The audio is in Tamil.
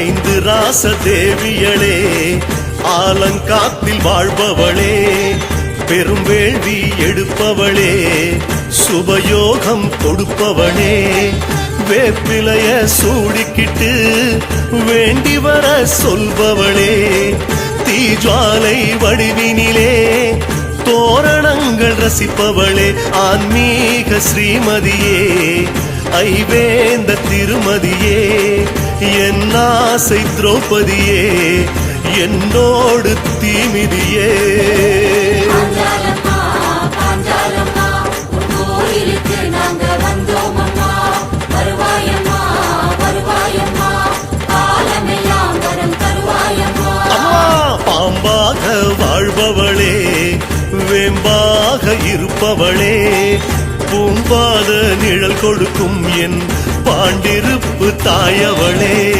ஐந்து ராச தேவியளே ஆலங்காத்தில் வாழ்பவளே பெரும் வேள்வி எடுப்பவளே சுபயோகம் கொடுப்பவளே. வேப்பிலைய சூடிக்கிட்டு வேண்டி வர சொல்பவளே தீஜாலை வடிவினிலே தோரணங்கள் ரசிப்பவளே ஆன்மீக ஸ்ரீமதியே ஐவேந்த திருமதியே. என் ஆசை திரௌபதியே என்னோடு தீமிதியே. பாம்பாக வாழ்பவளே வேம்பாக இருப்பவளே. பூம்பாத நிழல் கொடுக்கும் என் பாண்டிருப்பு தாயவளே.